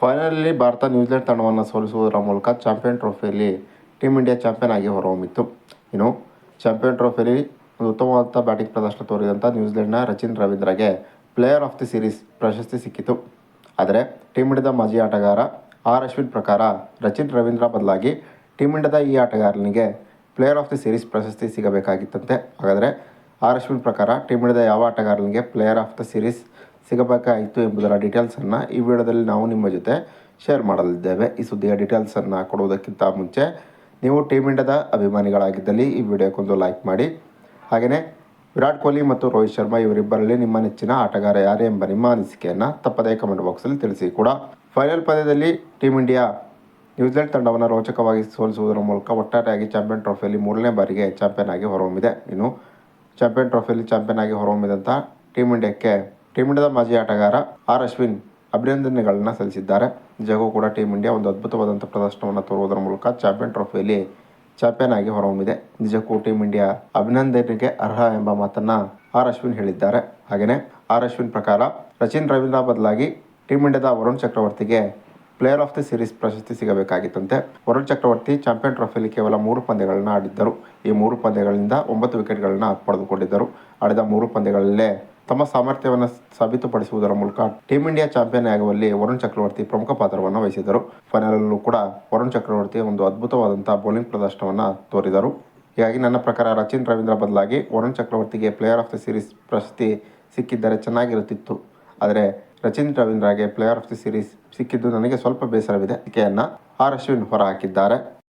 ಫೈನಲಲ್ಲಿ Bharat New Zealand ತಂಡವನ್ನು ಸೋಲಿಸುವುದರ ಮೂಲಕ ಚಾಂಪಿಯನ್ ಟ್ರೋಫಿಯಲ್ಲಿ ಟೀಮ್ ಇಂಡಿಯಾ ಚಾಂಪಿಯನ್ ಆಗಿ ಹೊರಹೊಮ್ಮಿತ್ತು. ಇನ್ನು ಚಾಂಪಿಯನ್ ಟ್ರೋಫಿಯಲ್ಲಿ ಉತ್ತಮವಾದ ಬ್ಯಾಟಿಂಗ್ ಪ್ರದರ್ಶನ ತೋರಿದಂಥ ನ್ಯೂಜಿಲೆಂಡ್ನ ರಚಿನ್ ರವೀಂದ್ರಗೆ ಪ್ಲೇಯರ್ ಆಫ್ ದಿ ಸೀರೀಸ್ ಪ್ರಶಸ್ತಿ ಸಿಕ್ಕಿತು ಆದರೆ ಟೀಮ್ ಇಂಡಿಯಾದ ಮಾಜಿ ಆಟಗಾರ ಆರ್ ಅಶ್ವಿನ್ ಪ್ರಕಾರ ರಚಿನ್ ರವೀಂದ್ರ ಬದಲಾಗಿ ಟೀಮ್ ಇಂಡಿಯಾದ ಈ ಆಟಗಾರನಿಗೆ ಪ್ಲೇಯರ್ ಆಫ್ ದಿ ಸೀರೀಸ್ ಪ್ರಶಸ್ತಿ ಸಿಗಬೇಕಾಗಿತ್ತಂತೆ. ಹಾಗಾದರೆ ಆರ್ ಅಶ್ವಿನ್ ಪ್ರಕಾರ ಟೀಮ್ ಇಂಡಿಯಾದ ಯಾವ ಆಟಗಾರನಿಗೆ ಪ್ಲೇಯರ್ ಆಫ್ ದ ಸೀರೀಸ್ ಸಿಗಬೇಕಾಯಿತು ಎಂಬುದರ ಡೀಟೇಲ್ಸನ್ನು ಈ ವಿಡಿಯೋದಲ್ಲಿ ನಾವು ನಿಮ್ಮ ಜೊತೆ ಶೇರ್ ಮಾಡಲಿದ್ದೇವೆ. ಈ ಸುದ್ದಿಯ ಡೀಟೇಲ್ಸನ್ನು ಕೊಡುವುದಕ್ಕಿಂತ ಮುಂಚೆ ನೀವು ಟೀಮ್ ಇಂಡಿಯಾದ ಅಭಿಮಾನಿಗಳಾಗಿದ್ದಲ್ಲಿ ಈ ವಿಡಿಯೋಕ್ಕೊಂದು ಲೈಕ್ ಮಾಡಿ. ಹಾಗೆಯೇ ವಿರಾಟ್ ಕೊಹ್ಲಿ ಮತ್ತು ರೋಹಿತ್ ಶರ್ಮಾ ಇವರಿಬ್ಬರಲ್ಲಿ ನಿಮ್ಮ ನೆಚ್ಚಿನ ಆಟಗಾರ ಯಾರು ಎಂಬ ನಿಮ್ಮ ಅನಿಸಿಕೆಯನ್ನು ತಪ್ಪದೇ ಕಮೆಂಟ್ ಬಾಕ್ಸಲ್ಲಿ ತಿಳಿಸಿ ಕೂಡ. ಫೈನಲ್ ಪಂದ್ಯದಲ್ಲಿ ಟೀಮ್ ಇಂಡಿಯಾ ನ್ಯೂಜಿಲೆಂಡ್ ತಂಡವನ್ನು ರೋಚಕವಾಗಿ ಸೋಲಿಸುವುದರ ಮೂಲಕ ಒಟ್ಟಾರೆಯಾಗಿ ಚಾಂಪಿಯನ್ ಟ್ರೋಫಿಯಲ್ಲಿ ಮೂರನೇ ಬಾರಿಗೆ ಚಾಂಪಿಯನ್ ಆಗಿ ಹೊರಹೊಮ್ಮಿದೆ. ಇನ್ನು ಚಾಂಪಿಯನ್ ಟ್ರೋಫಿಯಲ್ಲಿ ಚಾಂಪಿಯನ್ ಆಗಿ ಹೊರಹೊಮ್ಮಿದಂಥ ಟೀಮ್ ಇಂಡಿಯಾಕ್ಕೆ ಟೀಮ್ ಇಂಡಿಯಾದ ಮಾಜಿ ಆಟಗಾರ ಆರ್ ಅಶ್ವಿನ್ ಅಭಿನಂದನೆಗಳನ್ನು ಸಲ್ಲಿಸಿದ್ದಾರೆ. ಜಗೋ ಕೂಡ ಟೀಮ್ ಇಂಡಿಯಾ ಒಂದು ಅದ್ಭುತವಾದಂಥ ಪ್ರದರ್ಶನವನ್ನು ತೋರುವುದರ ಮೂಲಕ ಚಾಂಪಿಯನ್ ಟ್ರೋಫಿಯಲ್ಲಿ ಚಾಂಪಿಯನ್ ಆಗಿ ಹೊರಹೊಮ್ಮಿದೆ. ನಿಜಕ್ಕೂ ಟೀಮ್ ಇಂಡಿಯಾ ಅಭಿನಂದನೆಗೆ ಅರ್ಹ ಎಂಬ ಮಾತನ್ನ ಆರ್ ಅಶ್ವಿನ್ ಹೇಳಿದ್ದಾರೆ. ಹಾಗೆಯೇ ಆರ್ ಅಶ್ವಿನ್ ಪ್ರಕಾರ ರಚಿನ್ ರವೀಂದ್ರ ಬದಲಾಗಿ ಟೀಮ್ ಇಂಡಿಯಾದ ವರುಣ್ ಚಕ್ರವರ್ತಿಗೆ ಪ್ಲೇಯರ್ ಆಫ್ ದಿ ಸೀರೀಸ್ ಪ್ರಶಸ್ತಿ ಸಿಗಬೇಕಾಗಿತ್ತಂತೆ. ವರುಣ್ ಚಕ್ರವರ್ತಿ ಚಾಂಪಿಯನ್ ಟ್ರೋಫಿಯಲ್ಲಿ ಕೇವಲ ಮೂರು ಪಂದ್ಯಗಳನ್ನು ಆಡಿದ್ದರು. ಈ ಮೂರು ಪಂದ್ಯಗಳಿಂದ ಒಂಬತ್ತು ವಿಕೆಟ್ಗಳನ್ನು ಪಡೆದುಕೊಂಡಿದ್ದರು. ಆಡಿದ ಮೂರು ಪಂದ್ಯಗಳಲ್ಲೇ ತಮ್ಮ ಸಾಮರ್ಥ್ಯವನ್ನು ಸಾಬೀತುಪಡಿಸುವುದರ ಮೂಲಕ ಟೀಮ್ ಇಂಡಿಯಾ ಚಾಂಪಿಯನ್ ಆಗುವಲ್ಲಿ ವರುಣ್ ಚಕ್ರವರ್ತಿ ಪ್ರಮುಖ ಪಾತ್ರವನ್ನು ವಹಿಸಿದರು ಫೈನಲಲ್ಲೂ ಕೂಡ ವರುಣ್ ಚಕ್ರವರ್ತಿ ಒಂದು ಅದ್ಭುತವಾದಂಥ ಬೌಲಿಂಗ್ ಪ್ರದರ್ಶನವನ್ನು ತೋರಿದರು. ಹೀಗಾಗಿ ನನ್ನ ಪ್ರಕಾರ ರಚಿನ್ ರವೀಂದ್ರ ಬದಲಾಗಿ ವರುಣ್ ಚಕ್ರವರ್ತಿಗೆ ಪ್ಲೇಯರ್ ಆಫ್ ದಿ ಸೀರೀಸ್ ಪ್ರಶಸ್ತಿ ಸಿಕ್ಕಿದ್ದರೆ ಚೆನ್ನಾಗಿರುತ್ತಿತ್ತು. ಆದರೆ ರಚಿನ್ ರವೀಂದ್ರಗೆ ಪ್ಲೇಯರ್ ಆಫ್ ದಿ ಸೀರೀಸ್ ಸಿಕ್ಕಿದ್ದು ನನಗೆ ಸ್ವಲ್ಪ ಬೇಸರವಿದೆ. ಕೆಯನ್ನು ಆರ್ ಅಶ್ವಿನ್ ಹೊರಹಾಕಿದ್ದಾರೆ.